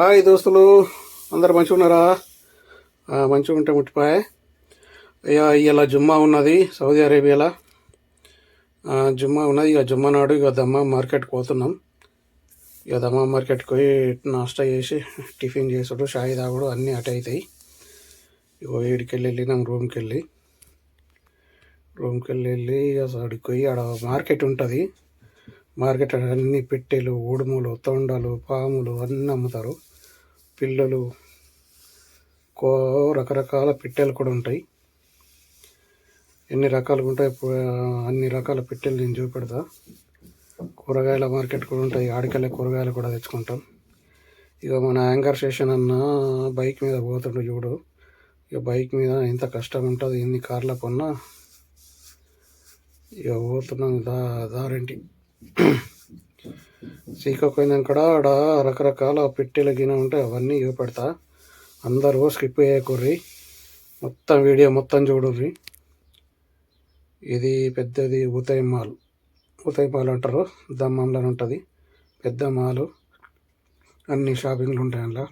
Hi దోస్తులు. అందరు మంచిగా ఉన్నారా? మంచిగా ఉంటే ముట్టిపాయ. అయ్యా ఇలా జుమ్మా ఉన్నది సౌదీ అరేబియాలో. జుమ్మా ఉన్నది ఇక జుమ్మా నాడు ఇక దమ్మా మార్కెట్కి పోతున్నాం. ఇక దమ్మా మార్కెట్కి పోయి నాస్టా చేసి టిఫిన్ చేసుడు షాయి తాగుడు అన్నీ అటు అవుతాయి ఇక వేడికి వెళ్ళి వెళ్ళినాం రూమ్కి వెళ్ళి రూమ్కి వెళ్ళి వెళ్ళి ఇక పోయి ఆడ మార్కెట్ ఉంటుంది. మార్కెట్ అన్ని పెట్టెలు ఉడుములు తొండలు పాములు అన్నీ అమ్ముతారు. పిల్లలు కో రకరకాల పెట్టెలు కూడా ఉంటాయి. ఎన్ని రకాలుగా ఉంటాయి అన్ని రకాల పెట్టెలు నేను చూపెడతా. కూరగాయల మార్కెట్ కూడా ఉంటాయి. ఆడికెళ్ళే కూరగాయలు కూడా తెచ్చుకుంటాం. ఇక మన యాంకర్ స్టేషన్ అన్న బైక్ మీద పోతుండు చూడు. ఇక బైక్ మీద ఎంత కష్టం ఉంటుంది ఎన్ని కార్ల కొన్నా. ఇక పోతున్నాం దా దారేంటి. సీకపోయినాక కూడా ఆడ రకరకాల పెట్టెలు గిన ఉంటాయి అవన్నీ చూపెడతా అందరూ స్కిప్ చేయకూర్రి మొత్తం వీడియో మొత్తం చూడుర్రి. ఇది పెద్దది ఉదయ్ మాల్. ఉదయ్ మాల్ అంటారు. దమ్మంలో ఉంటుంది పెద్ద మాలు. అన్ని షాపింగ్లు ఉంటాయి అందులో.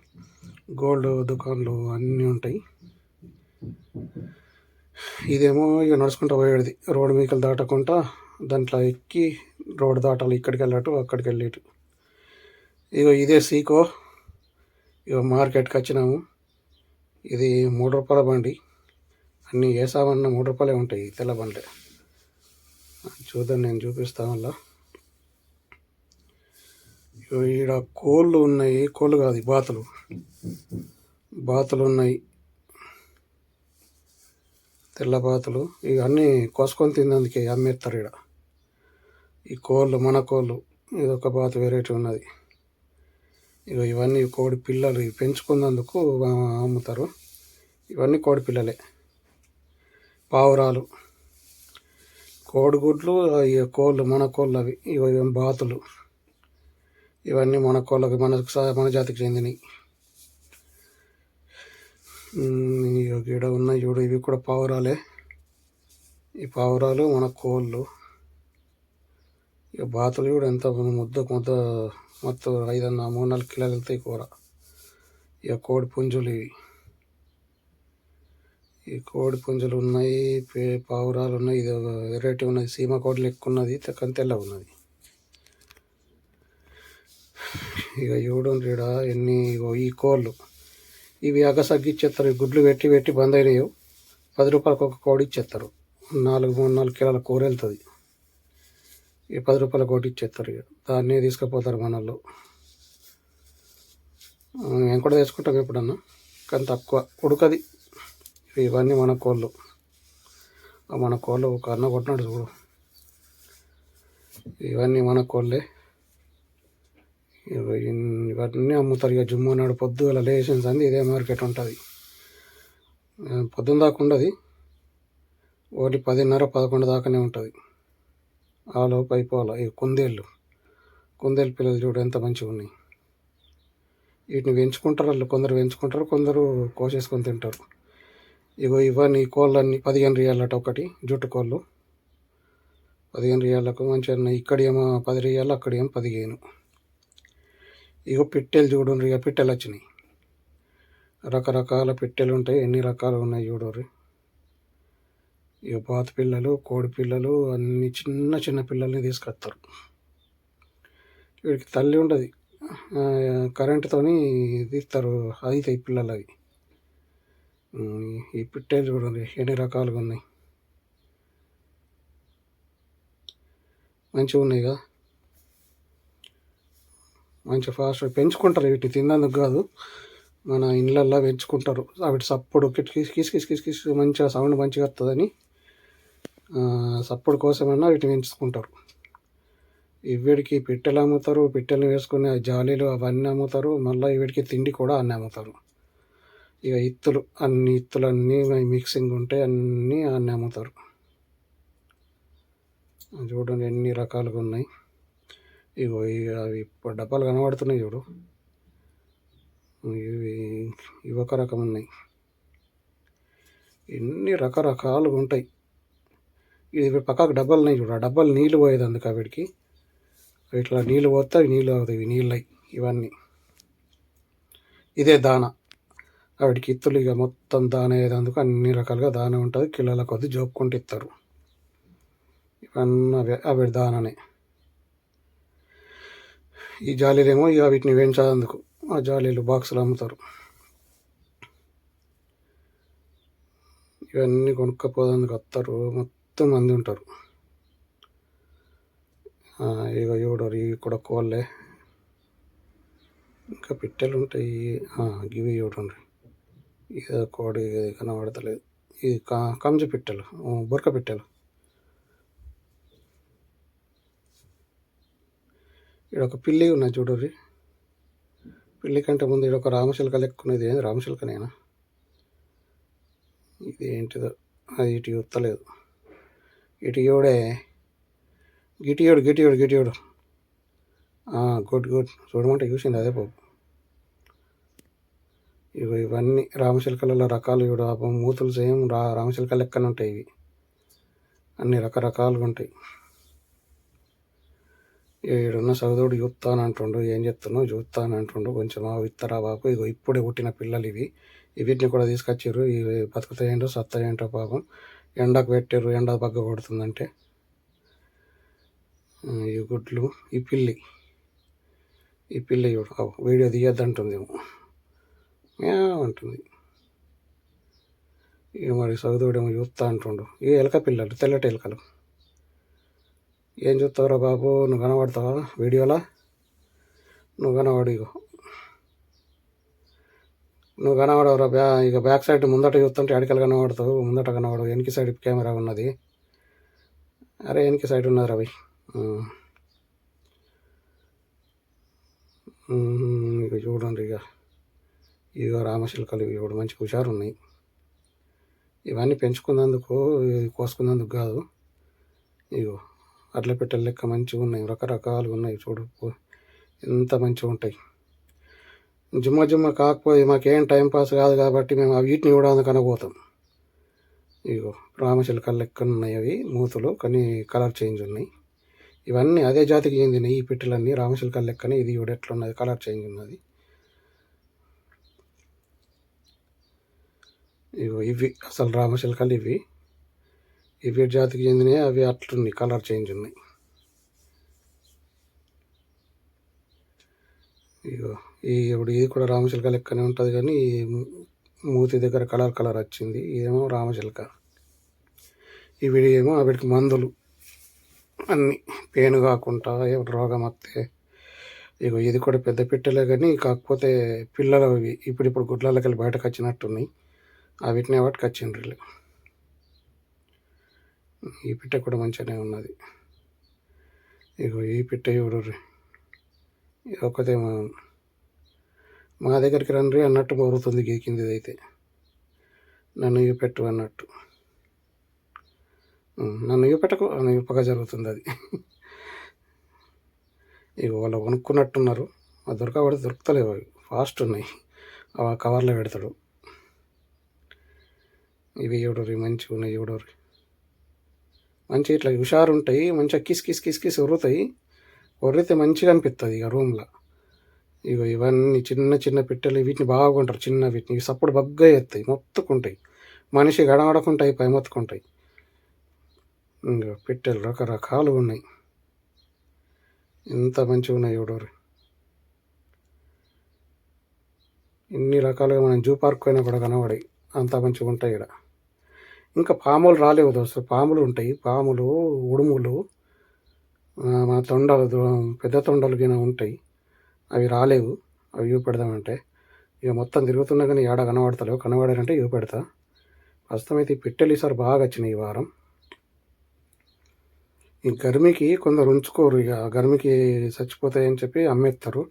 గోల్డ్ దుకాన్లు అన్నీ ఉంటాయి. ఇదేమో ఇక నడుచుకుంటూ పోయేది రోడ్డు మీకలు దాటకుండా దాంట్లో ఎక్కి రోడ్డు దాటాలి. ఇక్కడికి వెళ్ళటం అక్కడికి వెళ్ళేటు. ఇగో ఇదే సీకో. ఇగో మార్కెట్కి వచ్చినాము. ఇది మూడు రూపాయల బండి. అన్నీ వేసామన్న మూడు రూపాయలే ఉంటాయి తెల్ల బండ్లే. చూద్దాం నేను చూపిస్తాను అలా ఇగో ఈడ కోళ్ళు ఉన్నాయి. కోళ్ళు కాదు బాతులు. బాతులు ఉన్నాయి. తెల్ల బాతులు. ఇవి అన్నీ కోసుకొని తిందందుకే అమ్మేస్తారు ఇక్కడ ఈ కోళ్ళు మన కోళ్ళు. ఇది ఒక బాతు వెరైటీ ఉన్నది. ఇగో ఇవన్నీ కోడి పిల్లలు ఇవి పెంచుకున్నందుకు అమ్ముతారు. ఇవన్నీ కోడి పిల్లలే. పావురాలు. కోడిగుడ్లు ఈ కోళ్ళు మన కోళ్ళు అవి. ఇవి బాతులు. ఇవన్నీ మన కోళ్ళకి మనకు మన జాతికి చెందినవి ఉమ్, ఇగో ఈడ ఉన్నాయి చూడు ఇవి కూడా పావురాలే. ఈ పావురాలు మన కోళ్ళు. ఇక బాతులు కూడా ఎంత ముద్ద ముద్ద మొత్తం ఐదన్న మూడు నాలుగు కిలోలు వెళ్తాయి కూర. ఇక కోడి పుంజులు ఇవి. ఈ కోడి పుంజులు ఉన్నాయి పే- పావురాలు ఉన్నాయి ఇది ఒక వెరైటీ ఉన్నది. సీమ కోడి లెక్క ఉన్నది కానీ తెల్ల ఉన్నది. ఇక చూడండి ఈడ ఎన్ని ఈ కోళ్ళు. ఇవి అగసగ్గిచ్చేస్తారు గుడ్లు పెట్టి పెట్టి బంద్ అయినాయి. పది రూపాయలకు ఒక కోడి ఇచ్చేస్తారు నాలుగు మూడు నాలుగు కిలోల కూర వెళ్తుంది. ఈ పది రూపాయల కోటి ఇచ్చేస్తారు ఇక. దాన్నే తీసుకుపోతారు మనల్లో మేము కూడా తెచ్చుకుంటాం ఎప్పుడన్నా కానీ తక్కువ. ఉడకది. ఇవన్నీ మన కోళ్ళు. మన కోళ్ళు ఒక అన్న కొట్టినాడు చూడు. ఇవన్నీ మన కోళ్ళే. ఇవన్నీ అమ్ముతారు ఇక జుమ్ము నాడు పొద్దు అలా లేచిన సంది ఇదే మార్కెట్ ఉంటుంది. పొద్దున్న దాకా ఉండదు. ఓన్లీ పదిన్నర పదకొండు దాకానే ఉంటుంది. ఆ లోపు అయిపోవాలి కుందేళ్ళు. కుందేలు పిల్లలు చూడు ఎంత మంచిగా ఉన్నాయి. వీటిని పెంచుకుంటారు వాళ్ళు కొందరు పెంచుకుంటారు కొందరు కోసేసుకొని తింటారు. ఇగో ఇవన్నీ కోళ్ళన్నీ పదిహేను రియాలట ఒకటి జుట్టు కోళ్ళు. పదిహేను రియాలకు మంచిగా ఉన్నాయి. ఇక్కడ ఏమో పది రియాలు అక్కడ ఏమో పదిహేను. ఇగో పిట్టెలు చూడండి ఇక పిట్టెలు వచ్చినాయి. రకరకాల పిట్టెలు ఉంటాయి ఎన్ని రకాలు ఉన్నాయి చూడరు ఇక బాతు పిల్లలు కోడి పిల్లలు అన్ని చిన్న చిన్న పిల్లల్ని తీసుకొస్తారు. వీడికి తల్లి ఉండదు. కరెంటుతోని తీస్తారు. అవుతాయి పిల్లలు అవి. ఈ ఈ కూడా చూడండి ఎన్ని రకాలుగా ఉన్నాయి. మంచిగా ఉన్నాయి మంచి ఫాస్ట్ పెంచుకుంటారు వీటిని. తిన్నందుకు కాదు. మన ఇళ్ళల్లో పెంచుకుంటారు. వాటి సప్పుడు కిస్ కిస్ కిస్ కిస్ కిస్ మంచిగా సౌండ్ మంచిగా వస్తుందని. సప్పుడు కోసమైనా వీటిని పెంచుకుంటారు. ఇవిడికి పెట్టెలు అమ్ముతారు పెట్టెలను వేసుకునే జాలీలు అవన్నీ అమ్ముతారు మళ్ళీ వీడికి తిండి కూడా అన్నీ అమ్ముతారు. ఇక ఇత్తులు అన్ని ఇత్తులు అన్నీ మిక్సింగ్ ఉంటాయి అన్నీ అన్నీ అమ్ముతారు. చూడండి ఎన్ని రకాలుగా ఉన్నాయి. ఇగో ఇవి అవి డబ్బాలు కనబడుతున్నాయి చూడు. ఇవి ఇవి ఒక రకం ఉన్నాయి. ఎన్ని రకరకాలుగా ఉంటాయి. ఇది పక్కకు డబ్బాలు ఉన్నాయి చూడ డబ్బాలు నీళ్ళు పోయేది అందుకు వీడికి. ఇట్లా నీళ్ళు పోతే నీళ్ళు అవుతాయి నీళ్ళై ఇవన్నీ. ఇదే దాన. వాటికి ఇత్తులు ఇక మొత్తం దాన అయ్యేందుకు అన్ని రకాలుగా దాన ఉంటుంది కిలోల కొద్ది జోపుకుంటూ ఇస్తారు ఇవన్నీ ఆవిడ దాననే. ఈ జాలీలేమో ఇక వీటిని వేయించేందుకు ఆ జాలీలు బాక్సులు అమ్ముతారు. ఇవన్నీ కొనుక్కపోదందుకు వస్తారు మొత్తం మొత్తం మంది ఉంటారు. ఇక ఇగో చూడరు ఇవి కూడా కోళ్ళే ఇంకా పిట్టెలు ఉంటాయి. ఇవి చూడండి ఇది కోడి కనబడతలేదు. ఇది కా కంజు పిట్టెలు బొరక బురక పిట్టెలు. ఇక్కడ ఒక పిల్లి ఉన్నది చూడరి పిల్లి కంటే ముందు ఇక్కడ ఒక రామశిల్క లెక్కున్నది ఏంది రామశిల్కనేనా? ఇది ఏంటిదో అది ఇటు చూస్తలేదు ఇటు గిటియోడు గిటియోడు గిటియోడు గుడ్ గుడ్. చూడమంటే చూసింది అదే బాబు. ఇవి ఇవన్నీ రామశిల్కలలో రకాలు చూడ మూతులు సేమ్ రా రామశిల్క లెక్కన ఉంటాయి ఇవి. అన్ని రకరకాలుగా ఉంటాయి. ఈడున్న సౌదోడు చూస్తానంటుండు ఏం చెప్తున్నావు చూస్తానంటుండు. కొంచెం ఆ ఇత్తరా బాబు. ఇగో ఇప్పుడే పుట్టిన పిల్లలు ఇవి. వీటిని కూడా తీసుకొచ్చారు ఇవి బతుకుతాయేంటో సత్తాయేంటో పాపం. ఎండకు పెట్టారు ఎండ బగ్గ కొడుతుందంటే. ఈ గుడ్లు ఈ పిల్లి. ఈ పిల్లి చూడు వీడియో తీయద్దంటుందేమో. ఏమో అంటుంది. ఇక మరి సౌదోడేమో చూస్తా అంటుండు. ఈ ఎలక పిల్లలు తెల్లటి ఎలకలు. ఏం చూస్తావురా బాబు నువ్వు కనబడతావా వీడియోలా? నువ్వు కనబడి నువ్వు కనబడవురా బ్యా ఇక బ్యాక్ సైడ్ ముందట చూస్తుంటే అడికలు కనబడతావు ముందట కనబడవు. వెనక సైడ్ కెమెరా ఉన్నది. అరే వెనక సైడ్ ఉన్నది రవి ఇక చూడండి ఇక. ఇదిగో రామశిల్కలు ఇవి కూడా మంచి హుషారు ఉన్నాయి. ఇవన్నీ పెంచుకున్నందుకు కోసుకున్నందుకు కాదు. ఇగో అట్ల పెట్టెల లెక్క మంచిగా ఉన్నాయి రకరకాలుగా ఉన్నాయి చూడు. ఎంత మంచిగా ఉంటాయి జుమ్మ జుమ్మ కాకపోతే మాకేం టైంపాస్ కాదు కాబట్టి మేము ఆ వీటిని కూడా కనబోతాం ఇగో రామశిల్కల లెక్క ఉన్నాయి అవి మూతులు కానీ కలర్ చేంజ్ ఉన్నాయి. ఇవన్నీ అదే జాతికి చెందినవి ఈ పెట్టెలన్నీ రామశిల్కల లెక్కనే ఇది కూడా ఎట్లా ఉన్నది కలర్ చేంజ్ ఉన్నది. ఇగో ఇవి అసలు రామశిల్కలు ఇవి. ఇవి జాతికి చెందినవి అవి అట్లున్నాయి కలర్ చేంజ్ ఉన్నాయి. ఇగో ఈ ఇప్పుడు ఇది కూడా రామచిలక లెక్కనే ఉంటుంది కానీ మూతి దగ్గర కలర్ కలర్ వచ్చింది. ఇదేమో రామచిలక. ఇవి ఏమో వాటికి మందులు అన్ని. పేను కాకుండా ఏ రోగం వస్తే ఇగో ఇది కూడా పెద్ద పిట్టలే కానీ కాకపోతే పిల్లలు అవి ఇప్పుడు ఇప్పుడు గుడ్లలోకి వెళ్ళి బయటకు వచ్చినట్టున్నాయి. ఆ వీటిని వాటికి వచ్చిండ్రు వీళ్ళు. ఈ పిట్ట కూడా మంచిగానే ఉన్నది. ఇగో ఈ పిట్ట చూడు ఒకటేమో మా దగ్గరికి రండి అన్నట్టు మొరుగుతుంది గీకింది కిందిది అయితే నన్ను ఇవి పెట్టు అన్నట్టు నన్ను ఇవి పెట్టకు ఇప్పగా జరుగుతుంది అది ఇక వాళ్ళు కొనుక్కున్నట్టున్నారు ఆ దొరకబడి దొరుకుతలేవు అవి. ఫాస్ట్ ఉన్నాయి. ఆ కవర్లో పెడతాడు. ఇవి ఎవడోరి? మంచిగా ఉన్నాయి ఎవడోరి? మంచి ఇట్లా హుషారు ఉంటాయి మంచిగా కిస్ కిస్ కిస్ కిస్ ఉరుతాయి. ఉరితే మంచిగా అనిపిస్తుంది ఇక రూమ్లో. ఇగో ఇవన్నీ చిన్న చిన్న పిట్టలు వీటిని బాగుంటారు చిన్న వీటిని. ఇవి సప్పుడు బగ్గా ఎత్తాయి మొత్తుకుంటాయి. మనిషి గడగడకుంటాయి పై మొత్తుకుంటాయి. ఇంకా పిట్టలు రకరకాలు ఉన్నాయి. ఎంత మంచిగా ఉన్నాయి ఎవడోరు ఇన్ని రకాలుగా మనం జూ పార్క్ అయినా కూడా కనబడాయి. అంత మంచిగా ఉంటాయి ఇక్కడ ఇంకా పాములు రాలేవు దోస్తు. పాములు ఉంటాయి. పాములు ఉడుములు మా మన తొండలు పెద్ద తొండలు గిన ఉంటాయి. అవి రాలేవు. అవి ఇవి పెడదామంటే ఇక మొత్తం తిరుగుతున్నా కానీ ఏడ కనబడతలేవు. కనబడారంటే ఇవి పెడతా ప్రస్తుతం అయితే ఈ పిట్టలు ఈసారి బాగా వచ్చినాయి ఈ వారం. ఈ గర్మికి కొందరు ఉంచుకోరు. ఇక గర్మికి చచ్చిపోతాయని చెప్పి అమ్మేస్తారు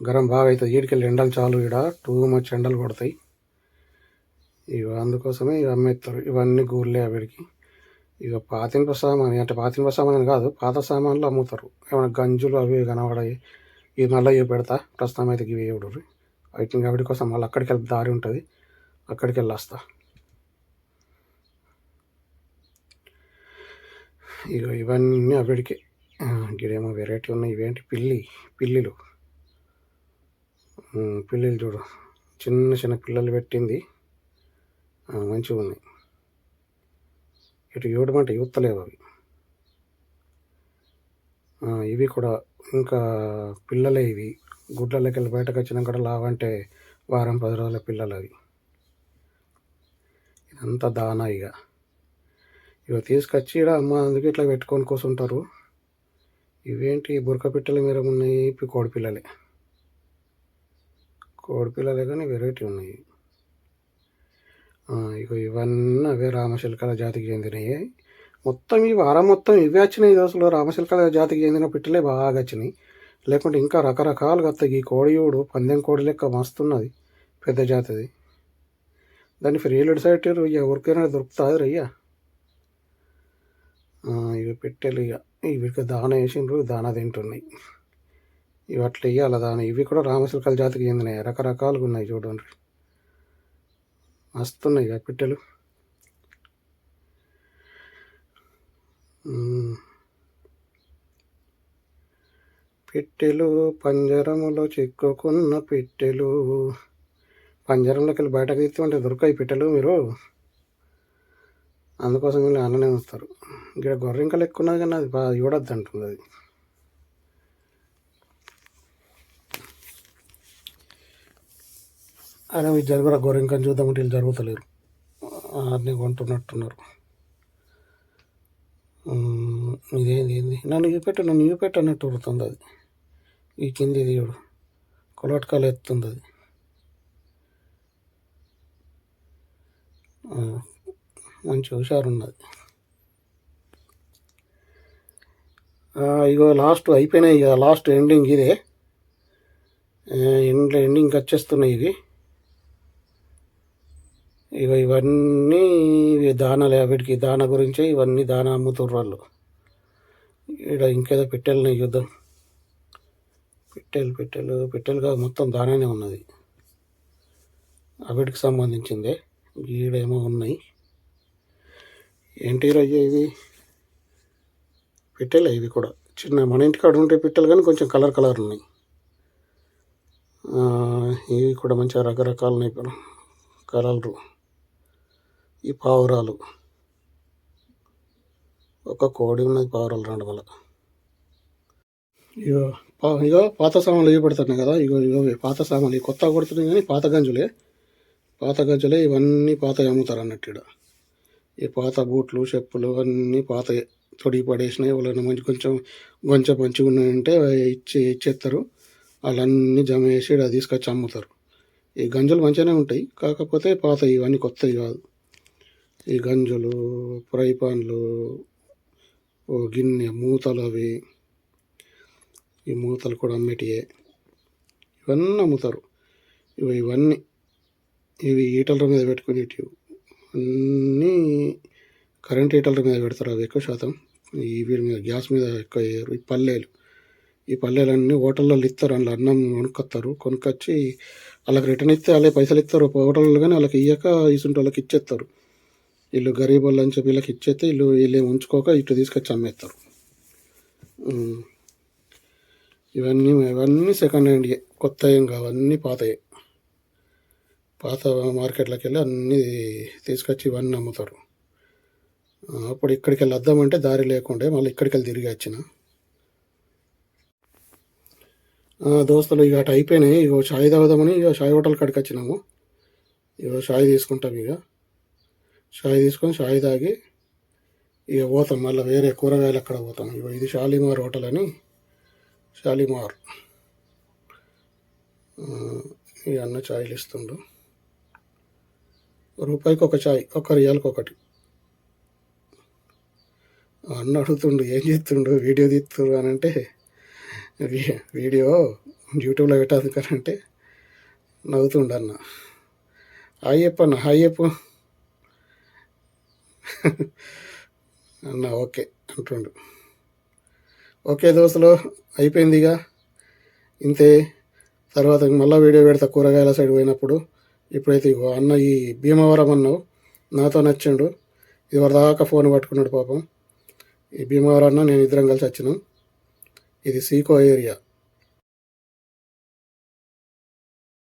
గరం బాగా అవుతుంది ఈడికెళ్ళి ఎండలు చాలు ఇక్కడ టూ మచ్ ఎండలు కొడతాయి. ఇవి అందుకోసమే ఇక అమ్మేస్తారు ఇవన్నీ గూళ్ళే వీడికి ఇక పాతింప సామాన్ అంటే పాతింప సామాన్ అని కాదు పాత సామాన్లు అమ్ముతారు. ఏమైనా గంజులు అవి కనబడాయి ఇవి మళ్ళీ ఇవి పెడతా. ప్రస్తుతం అయితే ఇవి ఇవ్వడు వాటిని కాబట్టి కోసం మళ్ళీ అక్కడికి వెళ్ళి దారి ఉంటుంది. అక్కడికి వెళ్ళొస్తా. ఇక ఇవన్నీ అవిడికి. గిడేమో వెరైటీ ఉన్నాయి. ఇవేంటి? పిల్లి పిల్లిలు. పిల్లిలు చూడు. చిన్న చిన్న పిల్లలు పెట్టింది. మంచిగా ఉంది ఇటు ఇవ్వడం అంటే ఇవ్వలేవు అవి. ఇవి కూడా ఇంకా పిల్లలే ఇవి. గుడ్లలోకి వెళ్ళి బయటకు వచ్చినాక లావంటే వారం పది రోజుల పిల్లలు అవి ఇదంతా దానా ఇక. ఇవి తీసుకొచ్చి ఇక్కడ అమ్మ అందుకే ఇట్లా పెట్టుకొని కూర్చుంటారు ఇవేంటి బురక పిట్టల మీద ఉన్నాయి ఇవి కోడి పిల్లలే. కోడి పిల్లలే కానీ వెరైటీ ఉన్నాయి. ఇక ఇగో ఇవన్నీ అవే రామశిల్కల జాతికి చెందినవి మొత్తం ఈ వారం మొత్తం ఇవే వచ్చినాయి అసలు రామశిల్కల జాతికి చెందిన పిట్టలే బాగా వచ్చినాయి. లేకుంటే ఇంకా రకరకాలుగా వస్తాయి. ఈ కోడియోడు పందెం కోడి లెక్క మస్తున్నది. పెద్ద జాతిది. దాన్ని ఫ్రీలుడ్ సైట్ ఎవరికైనా దొరుకుతుంది రయ్యా ఇవి పెట్టెలు ఇక. ఇవి దాన వేసిండ్రు దాన తింటున్నాయి. ఇవి అట్లా ఇవ్వాలి దాన. ఇవి కూడా రామశిల్కల జాతికి చెందినాయి. రకరకాలుగా ఉన్నాయి చూడండి. మస్తున్నాయి ఇక పిట్టెలు. పిట్టెలు పంజరములో చిక్కుకున్న పిట్టెలు. పంజరంలోకి వెళ్ళి బయటకు తీస్తుంటే దొరకాయి పిట్టెలు మీరు. అందుకోసం వీళ్ళు అన్ననే వస్తారు ఇక్కడ గొర్రెంకలు ఎక్కువ ఉన్నది కానీ అది బాగా చూడొద్దు అంటుంది అది. అదే జరుగురా గొర్రెంకని చూద్దామంటే వీళ్ళు జరుగుతలేరు. అన్నీ కొంటున్నట్టున్నారు. ఇదేంది ఏంది? నన్ను చూపెట్టు నన్ను చూపెట్టు అన్నట్టు ఉడుతుంది అది. ఈ కింది దేవుడు. కొలటకాలు ఎత్తుంది అది. మంచి హుషారు ఉన్నది ఇగో లాస్ట్ అయిపోయినాయి ఇక లాస్ట్ ఎండింగ్ ఇదే. ఎండ్ ఎండింగ్కి వచ్చేస్తున్నాయి ఇవి. ఇక ఇవన్నీ ఇవి దానాలే వీటికి దాన గురించే ఇవన్నీ దాన అమ్ముతుర్రు వాళ్ళు. ఇక్కడ ఇంకేదో పెట్టెలున్నాయి చూద్దాం. పెట్టెలు పెట్టెలు పెట్టెలుగా మొత్తం దానానే ఉన్నది. అవిటికి సంబంధించిందే. ఈడేమో ఉన్నాయి. ఏంటి రయ్య ఇవి? పెట్టెలే ఇవి కూడా. చిన్న మన ఇంటికాడ ఉంటే పెట్టెలు కానీ కొంచెం కలర్ కలర్ ఉన్నాయి. ఇవి కూడా మంచిగా రకరకాల ఉన్నాయి కలర్లు. ఈ పావురాలు. ఒక కోడి ఉన్నది పావురాలు రెండు వల్ల ఇగో పా- ఇగో పాత సామాన్లు ఇవి పెడుతున్నాయి కదా ఇగో ఇగో పాత సామాన్లు. ఇవి కొత్త కొడుతున్నాయి కానీ పాత గంజులే. పాత గంజులే ఇవన్నీ పాత అమ్ముతారు అన్నట్టు ఇక్కడ ఈ పాత బూట్లు చెప్పులు అన్నీ పాత తొడిగి పడేసినాయి వాళ్ళని మంచి కొంచెం కొంచెం మంచిగా ఉన్నాయంటే ఇచ్చి ఇచ్చేస్తారు వాళ్ళన్నీ జమ చేసి ఇక్కడ తీసుకొచ్చి అమ్ముతారు. ఈ గంజులు మంచిగానే ఉంటాయి కాకపోతే పాత ఇవన్నీ కొత్తవి కాదు. ఈ గంజులు ఫ్రై పాన్లు ఓ గిన్నె మూతలు అవి. ఈ మూతలు కూడా అమ్మేటియే. ఇవన్నీ అమ్ముతారు. ఇవి ఇవన్నీ. ఇవి ఈటల మీద పెట్టుకునేటివి. అన్నీ కరెంట్ ఈటల మీద పెడతారు. అవి ఎక్కువ శాతం. ఈ వీడి మీద గ్యాస్ మీద ఎక్కువ వేయరు. ఈ పల్లెలు. ఈ పల్లెలన్నీ హోటల్లో ఇస్తారు. అందులో అన్నం కొనుక్కొస్తారు కొనుక్కొచ్చి వాళ్ళకి రిటర్న్ ఇస్తే వాళ్ళే పైసలు ఇస్తారు. హోటల్లో కానీ వాళ్ళకి ఇయ్యక ఇసుంటి వాళ్ళకి ఇచ్చేస్తారు. వీళ్ళు గరీబ్ వాళ్ళు అని చెప్పి వీళ్ళకి ఇచ్చేస్తే వీళ్ళు వీళ్ళు ఉంచుకోక ఇటు తీసుకొచ్చి అమ్మేస్తారు. ఇవన్నీ ఇవన్నీ సెకండ్ హ్యాండ్ కొత్త ఏం కావు పాతయే. పాత మార్కెట్లోకి వెళ్ళి అన్నీ తీసుకొచ్చి ఇవన్నీ అమ్ముతారు. అప్పుడు ఇక్కడికి వెళ్ళి వద్దామంటే దారి లేకుండే మళ్ళీ ఇక్కడికి వెళ్ళి తిరిగి వచ్చిన. దోస్తులు ఇక అటు అయిపోయినాయి. ఇగో చాయ్ తాగుదామని ఇక చాయ్ హోటల్ కాడికి వచ్చినాము. ఇగో చాయ్ తీసుకుంటాం ఇక షాయి తీసుకొని షాయి తాగి ఇక పోతాం. మళ్ళీ వేరే కూరగాయలు అక్కడ పోతాం? ఇగో ఇది షాలిమార్ హోటల్ అని షాలిమార్. ఈ అన్న ఛాయ్లు ఇస్తుండు. రూపాయికి ఒక చాయ్ ఒక రియాల్కి ఒకటి. అన్న అడుగుతుండు ఏం చేస్తుండు? వీడియో తీస్తుండు అని అంటే వీడియో యూట్యూబ్లో పెట్టాదు కానీ అంటే నవ్వుతుండు అన్న. హాయ్ అప్ప అన్న హాయ్ చెప్పు. అన్న ఓకే అంటుండు. ఓకే దోస్తులు అయిపోయింది ఇక. ఇంతే. తర్వాత మళ్ళీ వీడియో పెడతా కూరగాయల సైడ్ పోయినప్పుడు. ఇప్పుడైతే ఇగో అన్న ఈ భీమవరం అన్నావు. నాతో నచ్చిండు. ఇది వరదాకా ఫోన్ పట్టుకున్నాడు పాపం. ఈ భీమవరం అన్న నేను ఇద్దరం కలిసి వచ్చినాం. ఇది సీకో ఏరియా.